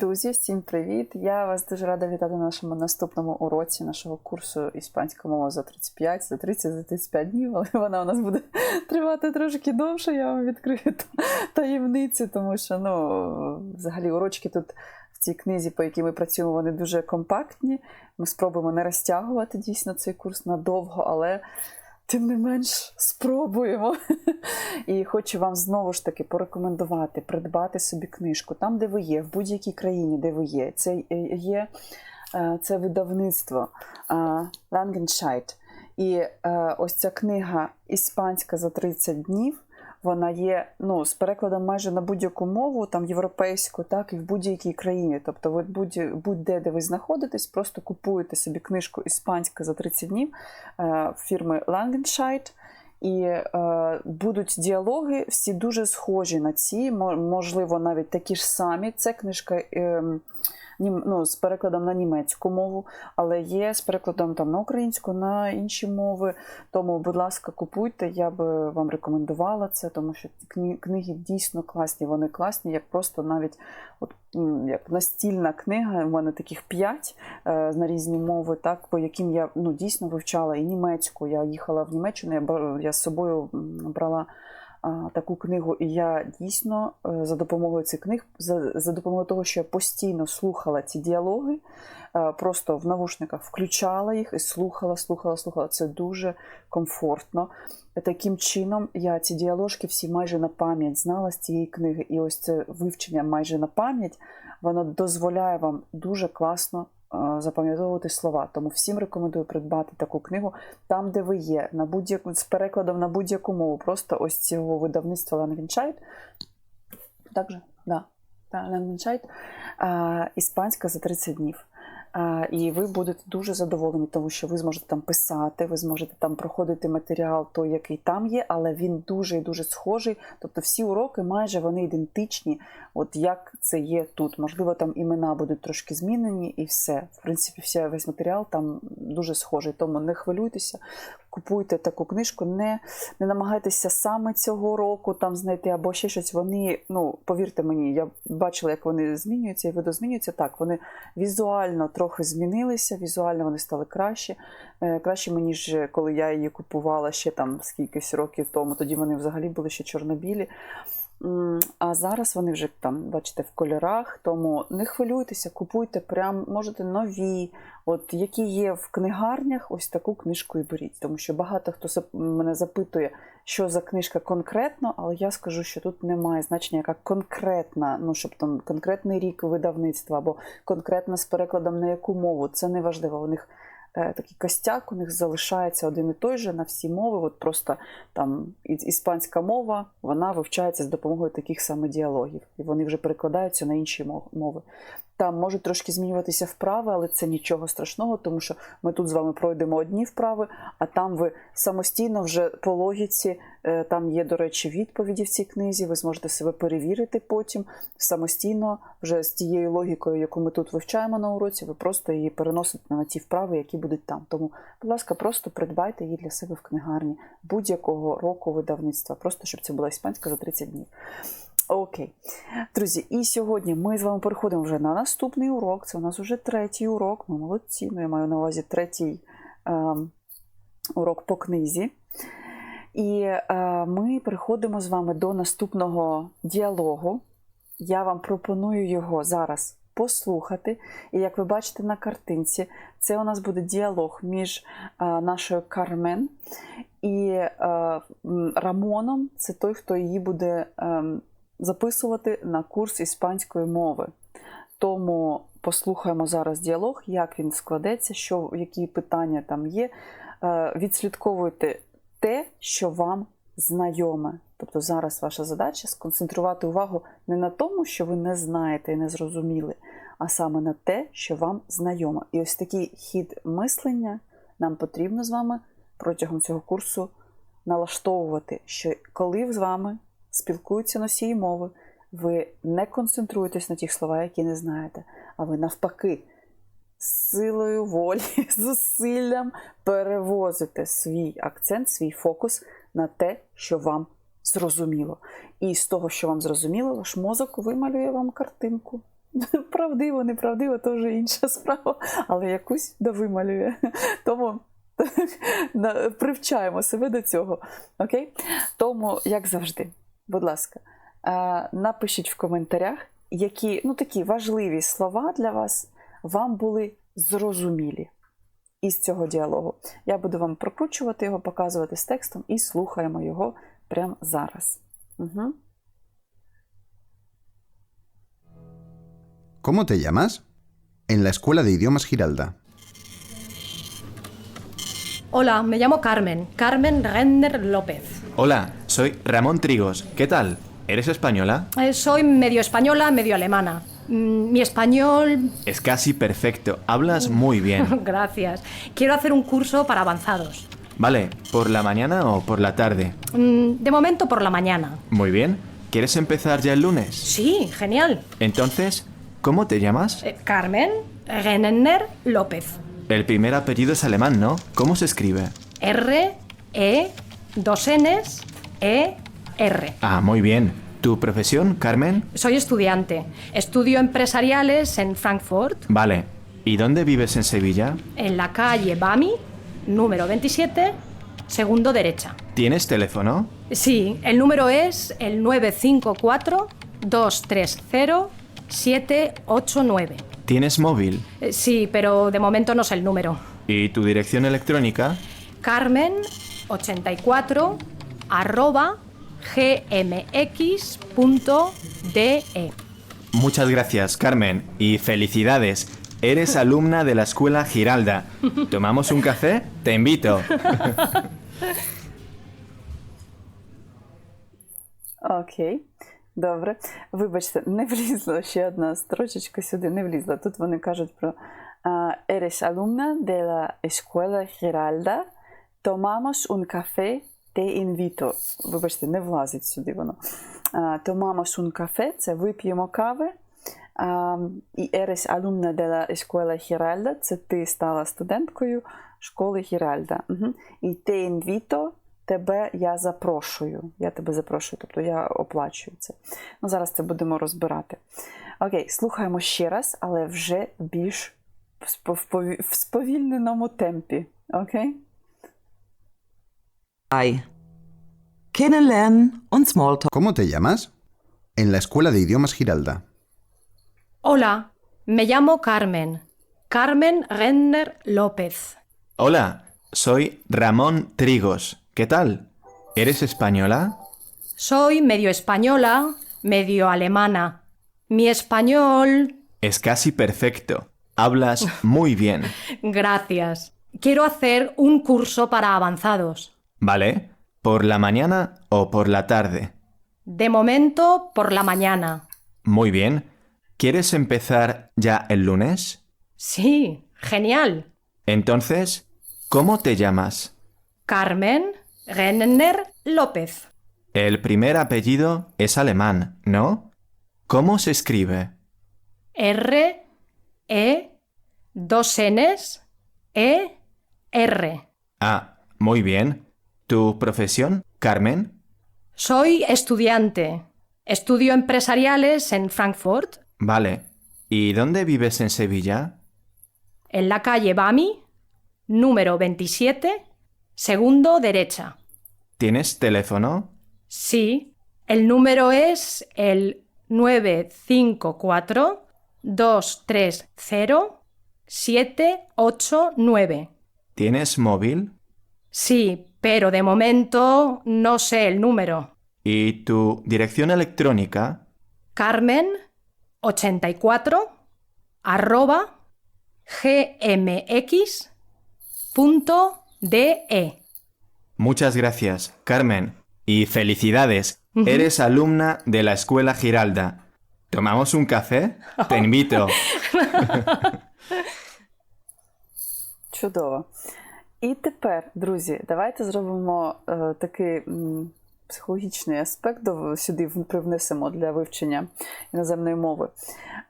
Друзі, всім привіт! Я вас дуже рада вітати на нашому наступному уроці нашого курсу іспанська мова за 35, за 30, за 35 днів, але вона у нас буде тривати трошки довше. Я вам відкрию таємницю, тому що ну, взагалі урочки тут в цій книзі, по якій ми працюємо, вони дуже компактні. Ми спробуємо не розтягувати дійсно цей курс надовго, але тим не менш спробуємо. І хочу вам знову ж таки порекомендувати придбати собі книжку там, де ви є, в будь-якій країні, де ви є. Це є е, це видавництво Langenscheid. І е, ось ця книга Іспанська за 30 днів. Вона є ну, з перекладом майже на будь-яку мову, там європейську, так і в будь-якій країні. Тобто, ви будь-де, де ви знаходитесь, просто купуєте собі книжку Іспанська за 30 днів е, фірми Langenscheidt, і е, будуть діалоги всі дуже схожі на ці, можливо, навіть такі ж самі. Це книжка. Е, ну, з перекладом на німецьку мову, але є з перекладом там на українську, на інші мови. Тому, будь ласка, купуйте, я би вам рекомендувала це, тому що книги дійсно класні. Вони класні, як просто навіть от, як настільна книга. У мене таких п'ять е, на різні мови, так, по яким я ну, дійсно вивчала і німецьку. Я їхала в Німеччину, я, я з собою брала таку книгу, і я дійсно е, за допомогою цих книг, за, за допомогою того, що я постійно слухала ці діалоги, е, просто в навушниках включала їх і слухала, слухала, слухала. Це дуже комфортно. Таким чином, я ці діаложки всі майже на пам'ять знала з цієї книги. І ось це вивчення майже на пам'ять, воно дозволяє вам дуже класно запам'ятовувати слова. Тому всім рекомендую придбати таку книгу там, де ви є, на будь-яку з перекладом на будь-яку мову. Просто ось цього видавництва Лангенчайт. Так же? Да. Лангенчайт. Іспанська за 30 днів. І ви будете дуже задоволені, тому що ви зможете там писати, ви зможете там проходити матеріал, той, який там є, але він дуже і дуже схожий. Тобто всі уроки майже вони ідентичні, от як це є тут. Можливо, там імена будуть трошки змінені, і все. В принципі, вся, весь матеріал там дуже схожий. Тому не хвилюйтеся купуйте таку книжку, не не намагайтеся саме цього року там знайти або ще щось. Вони, ну, повірте мені, я бачила, як вони змінюються і видозмінюються. Так, вони візуально трохи змінилися, візуально вони стали краще. Е, кращими, ніж коли я її купувала ще там скількись років тому. Тоді вони взагалі були ще чорнобілі. А зараз вони вже там, бачите, в кольорах, тому не хвилюйтеся, купуйте прям, можете нові, от які є в книгарнях, ось таку книжку і беріть. Тому що багато хто мене запитує, що за книжка конкретно, але я скажу, що тут немає значення, яка конкретна, ну щоб там конкретний рік видавництва або конкретна з перекладом на яку мову. Це не важливо. У них такий костяк, у них залишається один і той же на всі мови. От Просто там іспанська мова вона вивчається з допомогою таких саме діалогів, і вони вже перекладаються на інші мови. Там можуть трошки змінюватися вправи, але це нічого страшного, тому що ми тут з вами пройдемо одні вправи, а там ви самостійно вже по логіці, е, там є, до речі, відповіді в цій книзі. Ви зможете себе перевірити потім самостійно, вже з тією логікою, яку ми тут вивчаємо на уроці, ви просто її переносите на ті вправи, які будуть там. Тому, будь ласка, просто придбайте її для себе в книгарні будь-якого року видавництва, просто щоб це була іспанська за 30 днів. Окей. Друзі, і сьогодні ми з вами переходимо вже на наступний урок. Це у нас вже третій урок. Ми молодці. Ну, я маю на увазі третій е, урок по книзі. І е, ми переходимо з вами до наступного діалогу. Я вам пропоную його зараз послухати. І як ви бачите на картинці, це у нас буде діалог між е, нашою Кармен і е, Рамоном. Це той, хто її буде. Е, записувати на курс іспанської мови. Тому послухаємо зараз діалог, як він складеться, що, які питання там є. Е, відслідковуйте те, що вам знайоме. Тобто зараз ваша задача сконцентрувати увагу не на тому, що ви не знаєте і не зрозуміли, а саме на те, що вам знайоме. І ось такий хід мислення нам потрібно з вами протягом цього курсу налаштовувати, що коли з вами спілкуються носії мови, ви не концентруєтесь на тих словах, які не знаєте, а ви навпаки. з Силою волі, зусиллям перевозите свій акцент, свій фокус на те, що вам зрозуміло. І з того, що вам зрозуміло, ваш мозок вималює вам картинку. Правдиво, неправдиво, то вже інша справа, але якусь да вималює. Тому привчаємо себе до цього. Окей? Тому, як завжди, будь ласка, е, напишіть в коментарях, які ну, такі важливі слова для вас вам були зрозумілі із цього діалогу. Я буду вам прокручувати його, показувати з текстом і слухаємо його прямо зараз. Угу. ¿Cómo te llamas? En la Escuela de Idiomas Giralda. Hola, me llamo Carmen, Carmen Renner López. Hola, soy Ramón Trigos. ¿Qué tal? ¿Eres española? Eh, soy medio española, medio alemana. Mm, Mi español... Es casi perfecto. Hablas muy bien. Gracias. Quiero hacer un curso para avanzados. Vale, ¿por la mañana o por la tarde? Mm, De momento por la mañana. Muy bien. ¿Quieres empezar ya el lunes? Sí, genial. Entonces, ¿cómo te llamas? Eh, Carmen Renner López. El primer apellido es alemán, ¿no? ¿Cómo se escribe? R, E, dos Ns, E, R. Ah, muy bien. ¿Tu profesión, Carmen? Soy estudiante. Estudio empresariales en Frankfurt, Vale. ¿Y dónde vives en Sevilla? en la calle Bami, número 27, segundo derecha. ¿Tienes teléfono? Sí, el número es el 954-230-789. ¿Tienes móvil? Eh, Sí, pero de momento no sé el número. ¿Y tu dirección electrónica? Carmen84 arroba gmx.de. Muchas gracias, Carmen, y felicidades. Eres alumna de la escuela Giralda. ¿Tomamos un café? Te invito. Окей, добре. Вибачте, не влізла ще одна строчечка сюди, не влізла. Тут вони кажуть про а, Eres alumna de la escuela Giralda. Tomamos un café, te invito. Вибачте, не влазить сюди воно. А, Tomamos un café – це вип'ємо кави. І alumna de la escuela Giralda – це ти стала студенткою школи Гіральда. Угу. І te invito – тебе я запрошую. Я тебе запрошую, тобто я оплачую це. Ну, зараз це будемо розбирати. Окей, слухаємо ще раз, але вже більш в сповільненому темпі. Окей? Ei. Kennenlernen und Smalltalk. ¿Cómo te llamas? En la Escuela de Idiomas Giralda. Hola, me llamo Carmen. Carmen Renner López. Hola, soy Ramón Trigos. ¿Qué tal? ¿Eres española? Soy medio española, medio alemana. Mi español... Es casi perfecto. Hablas muy bien. Gracias. Quiero hacer un curso para avanzados. ¿Vale? ¿Por la mañana o por la tarde? De momento, por la mañana. Muy bien. ¿Quieres empezar ya el lunes? Sí, genial. Entonces, ¿cómo te llamas? Carmen Renner López. El primer apellido es alemán, ¿no? ¿Cómo se escribe? R, E, dos Ns, E, R. Ah, muy bien. ¿Tu profesión, Carmen? Soy estudiante. Estudio empresariales en Frankfurt, Vale. ¿Y dónde vives en Sevilla? en la calle Bami, número 27, segundo derecha. ¿Tienes teléfono? Sí, el número es el 954-230-789. ¿Tienes móvil? Sí, pero de momento no sé el número. ¿Y tu dirección electrónica? Carmen 84 arroba gmx.de. Muchas gracias, Carmen. Y felicidades. Eres alumna de la escuela Giralda. ¿Tomamos un café? Te invito. Чудово. І тепер, друзі, давайте зробимо е, такий м, психологічний аспект до, сюди привнесемо для вивчення іноземної мови.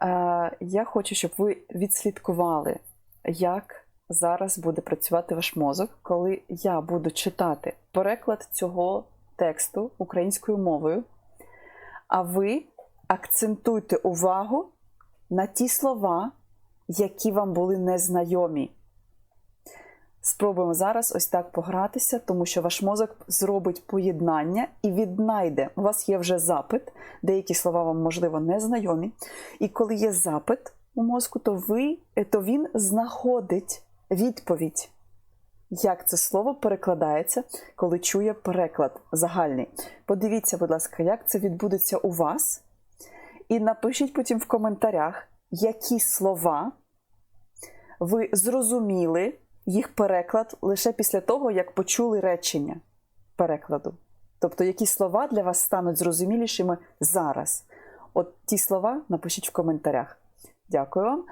Е, я хочу, щоб ви відслідкували, як зараз буде працювати ваш мозок, коли я буду читати переклад цього тексту українською мовою, а ви акцентуйте увагу на ті слова, які вам були незнайомі. Спробуємо зараз ось так погратися, тому що ваш мозок зробить поєднання і віднайде. У вас є вже запит, деякі слова вам, можливо, незнайомі. І коли є запит у мозку, то, ви, е, то він знаходить відповідь, як це слово перекладається, коли чує переклад загальний. Подивіться, будь ласка, як це відбудеться у вас. І напишіть потім в коментарях, які слова ви зрозуміли їх переклад лише після того, як почули речення перекладу. Тобто, які слова для вас стануть зрозумілішими зараз. От ті слова напишіть в коментарях. Дякую вам.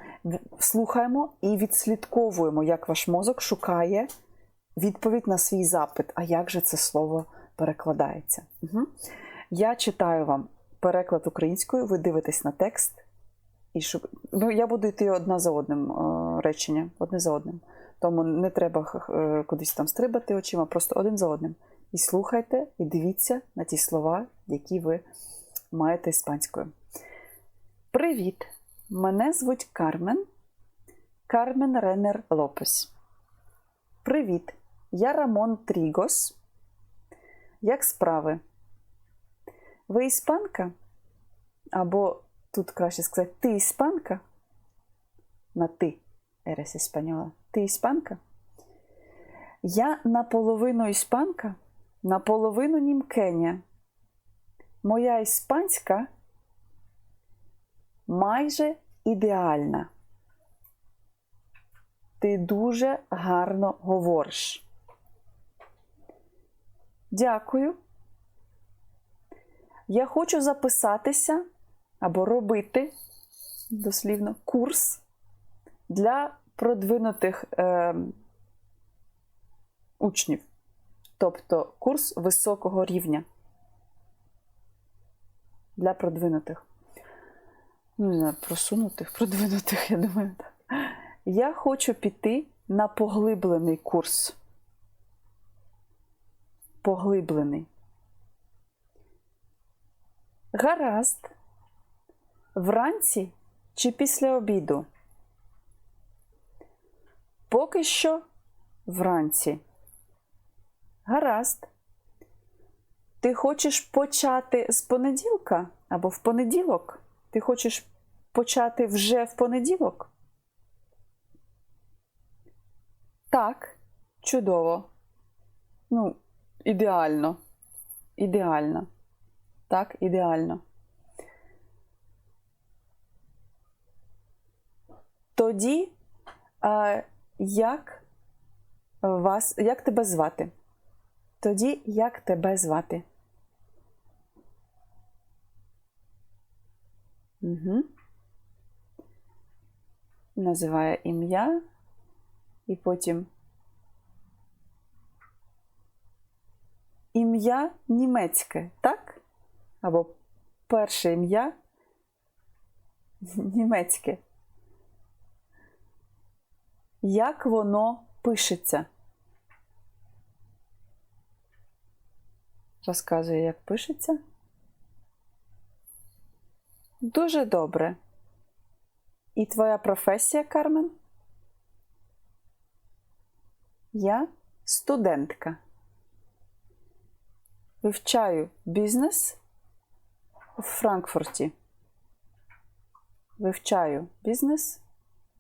Слухаємо і відслідковуємо, як ваш мозок шукає відповідь на свій запит. А як же це слово перекладається? Угу. Я читаю вам переклад українською, ви дивитесь на текст. І шук... ну, я буду йти одна за одним е, речення, одне за одним. Тому не треба е, кудись там стрибати очима, просто один за одним. І слухайте, і дивіться на ті слова, які ви маєте іспанською. Привіт! Мене звуть Кармен. Кармен Ренер Лопес. Привіт! Я Рамон Трігос. Як справи? Ви іспанка? Або тут краще сказати, ти іспанка? На ти. Eres española. Ти іспанка? Я наполовину іспанка, наполовину німкеня. Моя іспанська майже ідеальна. Ти дуже гарно говориш. Дякую. Я хочу записатися або робити дослівно курс для продвинутих е, учнів, тобто курс високого рівня для продвинутих. Ну, не знаю, просунутих, продвинутих, я думаю. Так. Я хочу піти на поглиблений курс. Поглиблений. Гаразд. Вранці чи після обіду? Поки що вранці. Гаразд. Ти хочеш почати з понеділка або в понеділок? Ти хочеш почати вже в понеділок? Так, чудово. Ну, ідеально. Ідеально. Так, ідеально. Тоді, а, як вас, як тебе звати? Тоді як тебе звати? Угу. Називає ім'я і потім ім'я німецьке, так? Або перше ім'я німецьке. Як воно пишеться? Розказує, як пишеться. Дуже добре. І твоя професія, Кармен? Я студентка. Вивчаю бізнес в Франкфурті. Вивчаю бізнес,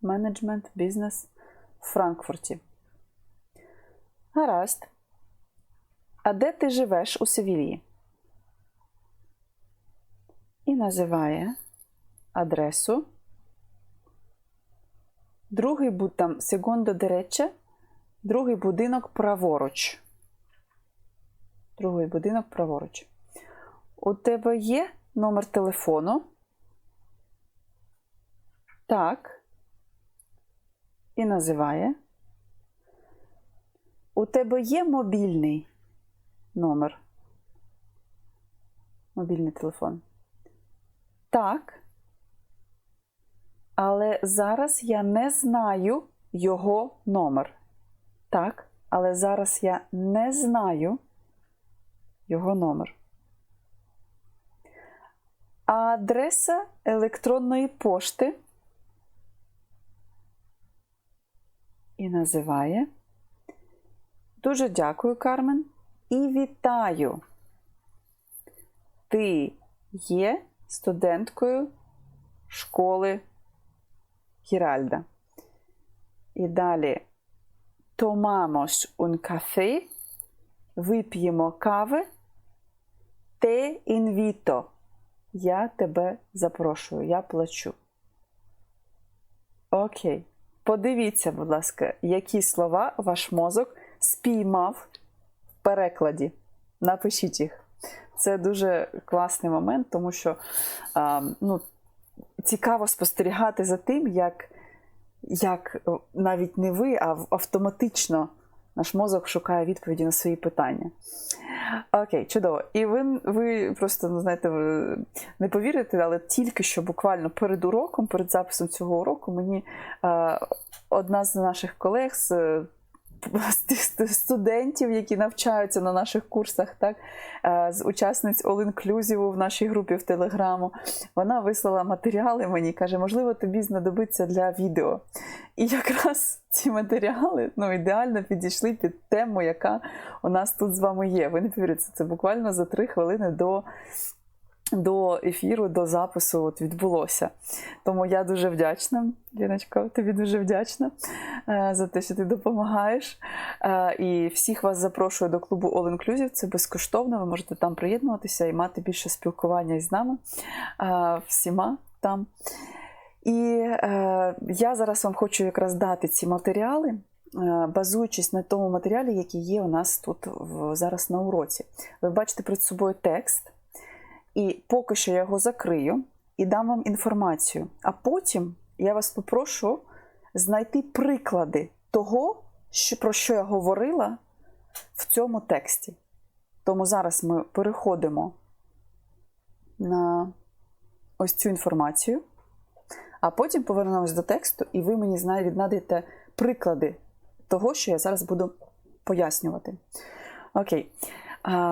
менеджмент, бізнес в Франкфурті. Гаразд. А де ти живеш у Севілії? І називає адресу. Другий буд там секундо дерече, другий будинок праворуч. Другий будинок праворуч. У тебе є номер телефону? Так. І називає. У тебе є мобільний номер? Мобільний телефон. Так. Але зараз я не знаю його номер. Так, але зараз я не знаю його номер. Адреса електронної пошти називає. Дуже дякую, Кармен. І вітаю. Ти є студенткою школи Гіральда. І далі tomamos un café, вип'ємо кави, те інвіто. Я тебе запрошую, я плачу. Окей. Подивіться, будь ласка, які слова ваш мозок спіймав в перекладі. Напишіть їх. Це дуже класний момент, тому що а, ну, цікаво спостерігати за тим, як, як навіть не ви, а автоматично наш мозок шукає відповіді на свої питання. Окей, чудово. І ви, ви просто ну, знаєте, не повірите, але тільки що буквально перед уроком, перед записом цього уроку, мені е, одна з наших колег з. студентів, які навчаються на наших курсах, так, е, з учасниць All Inclusive в нашій групі в Телеграму, вона вислала матеріали мені, каже, можливо, тобі знадобиться для відео. І якраз ці матеріали ну, ідеально підійшли під тему, яка у нас тут з вами є. Ви не повірите, це буквально за три хвилини до, до ефіру, до запису от відбулося. Тому я дуже вдячна, Ліночко, тобі дуже вдячна е, за те, що ти допомагаєш. Е, І всіх вас запрошую до клубу All Inclusive. Це безкоштовно. Ви можете там приєднуватися і мати більше спілкування із нами е, всіма там. І е, я зараз вам хочу якраз дати ці матеріали, базуючись на тому матеріалі, який є у нас тут в, зараз на уроці. Ви бачите перед собою текст, і поки що я його закрию і дам вам інформацію. А потім я вас попрошу знайти приклади того, що, про що я говорила в цьому тексті. Тому зараз ми переходимо на ось цю інформацію. А потім повернемось до тексту, і ви мені знає, віднадите приклади того, що я зараз буду пояснювати. Окей.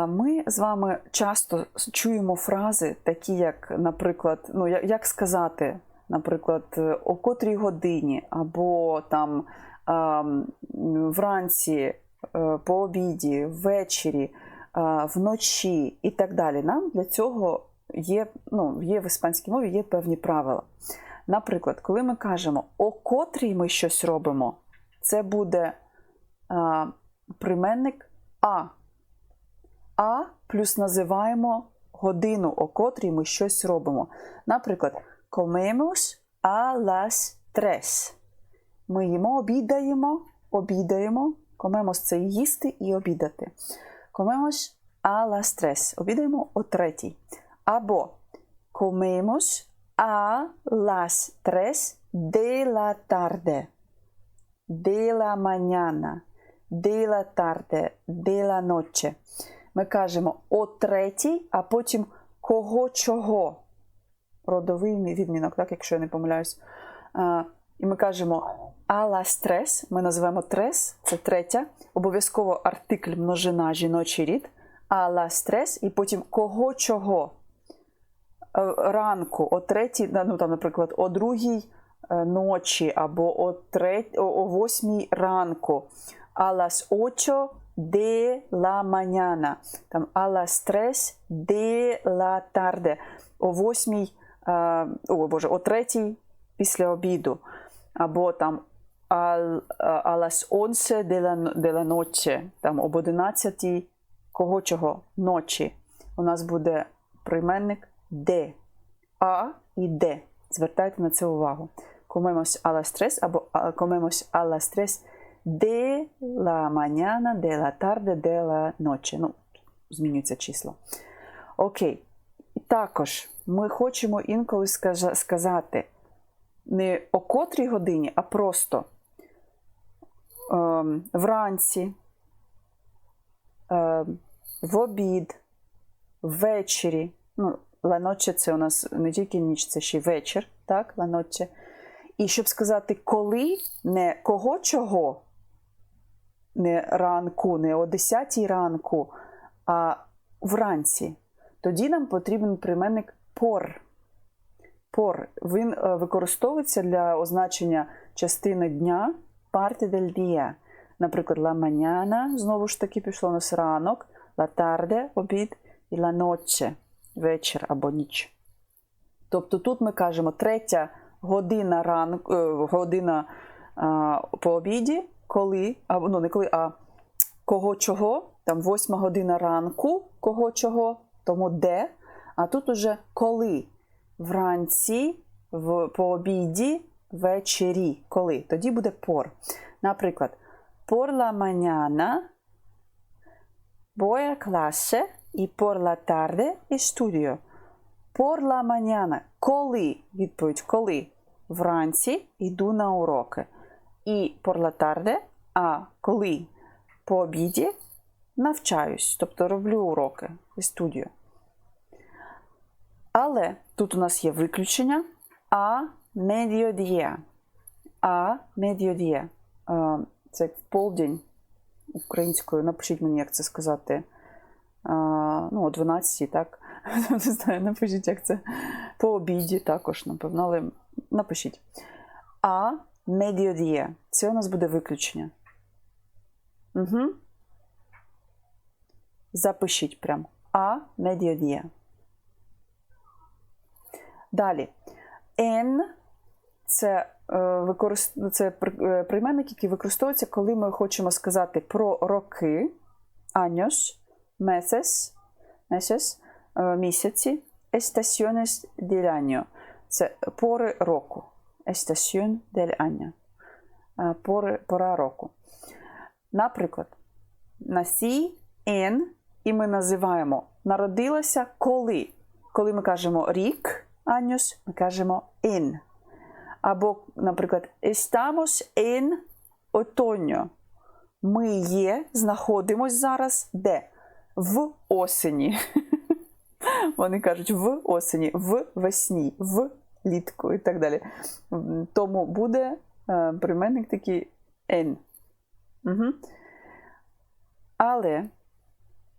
Ми з вами часто чуємо фрази, такі, як, наприклад, ну, як сказати, наприклад, е, о котрій годині, або там вранці, е, по обіді, ввечері, вночі і так далі. Нам для цього є, ну, є в іспанській мові є певні правила. Наприклад, коли ми кажемо, о котрій ми щось робимо, це буде а, прийменник А. А плюс називаємо годину, о котрій ми щось робимо. Наприклад, comemos a las tres. Ми їмо, обідаємо, обідаємо. Comemos – це їсти і обідати. Comemos a las tres. Обідаємо о третій. Або comemos a las tres de la tarde, de la mañana, de la tarde, de la noche. Ми кажемо о третій, а потім кого чого. Родовий відмінок, так, якщо я не помиляюсь. І ми кажемо las tres, ми називаємо трес, це третя, обов'язково артикль множина жіночий рід, las tres, і потім кого чого е, ранку, о третій, ну там, наприклад, о другій е, ночі або о, трет, о, восьмій ранку. Las ocho de la mañana. Там a las tres de la tarde. О восьмій, о Боже, о третій після обіду. Або там a las once de la, de la noche. Там об одинадцятій кого чого ночі. У нас буде прийменник де. А і Д. Звертайте на це увагу. Comemos a las tres або comemos a las tres de la mañana, de la tarde, de la noche. Ну, змінюється число. Окей. Також ми хочемо інколи сказати не о котрій годині, а просто ем, вранці, ем, в обід, ввечері. Ну, noche – це у нас не тільки ніч, це ще й вечір, так, noche. І щоб сказати коли, не кого чого, не ранку, не о 10 ранку, а вранці, тоді нам потрібен прийменник пор. Пор. Він е, використовується для означення частини дня parte del día. Наприклад, la mañana, знову ж таки, пішло у нас ранок, la tarde – обід, і la noche – вечір або ніч. Тобто тут ми кажемо третя година ранку, е, година а, по обіді, коли, або ну не коли, а кого чого, там восьма година ранку, кого чого, тому де. А тут уже коли вранці, в, по обіді, ввечері. Коли? Тоді буде пор. Наприклад, por la mañana voy a clase і por la tarde estudio. Por la mañana. Коли? Відповідь коли? Вранці йду на уроки. І tarde, а коли по обіді навчаюсь, тобто роблю уроки і студію. Але тут у нас є виключення а mediodía. А mediodía. Е, Це як в полдень українською. Напишіть мені, як це сказати. Ну, о 12, так. Не знаю, напишіть, як це. По обіді також, напевно, але напишіть. А mediodía. Це у нас буде виключення. Угу. Запишіть прям. А mediodía. Далі. N це, е, це е, прийменник, який використовується, коли ми хочемо сказати про роки, meses, meses, е, місяці, estaciones del año. Це пори року. Estación del año. Пора року. Наприклад, насій en, і ми називаємо народилася коли. Коли ми кажемо рік, años, ми кажемо en. Або, наприклад, estamos en otoño. Ми є, знаходимось зараз де? В осені. Вони кажуть в осені, в весні, в літку і так далі. Тому буде е, прийменник такий en. Угу. Але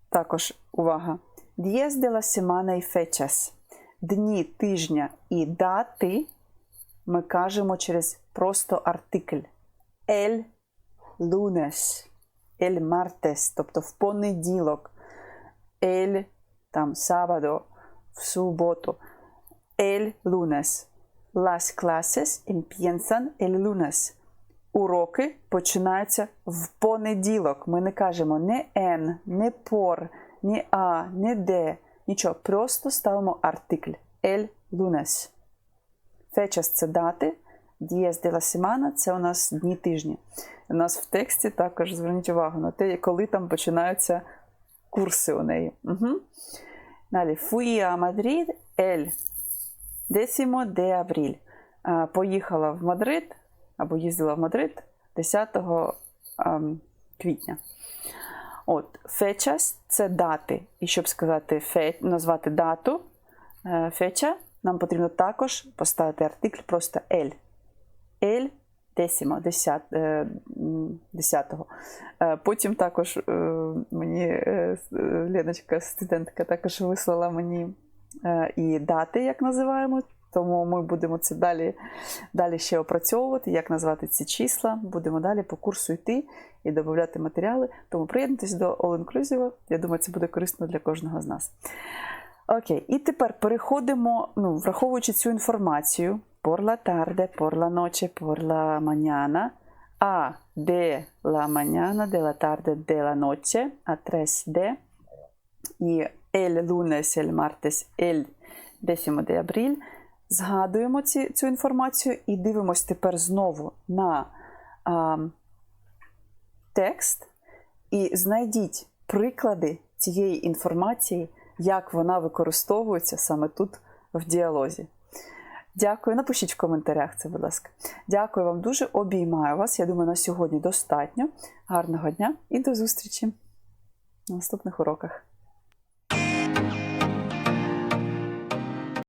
також увага. Días de la semana y fechas. Дні тижня і дати ми кажемо через просто артикль. El lunes, el martes, тобто в понеділок. El там sábado, в суботу. El lunes. Las clases empiezan el lunes. Уроки починаються в понеділок. Ми не кажемо не en, не por, не а, не де. Нічого. Просто ставимо артикль. El lunes. Фечас це дати. Дієс de la semana – це у нас дні тижні. У нас в тексті також зверніть увагу на те, коли там починаються курси у неї. Угу. Далі. Fui a Madrid el décimo de abril. А, Поїхала в Мадрид або їздила в Мадрид 10 ем, квітня. От, фечас це дати. І щоб сказати фе, назвати дату е, феча, нам потрібно також поставити артикль просто ель. Ель десімо, десят, десятого. Е, Потім також е, мені Леночка, студентка, також вислала мені і дати, як називаємо. Тому ми будемо це далі, далі ще опрацьовувати, як назвати ці числа. Будемо далі по курсу йти і додати матеріали. Тому приєднуйтесь до All Inclusive. Я думаю, це буде корисно для кожного з нас. Окей, і тепер переходимо, ну, враховуючи цю інформацію: por la tarde, por la noche, por la mañana, a de la mañana, de la tarde, de la noche, a 3 de, і el lunes, el martes, el décimo de abril. Згадуємо ці, цю інформацію і дивимось тепер знову на а, текст і знайдіть приклади цієї інформації, як вона використовується саме тут в діалозі. Дякую. Напишіть в коментарях це, будь ласка. Дякую вам дуже. Обіймаю вас. Я думаю, на сьогодні достатньо. Гарного дня і до зустрічі на наступних уроках.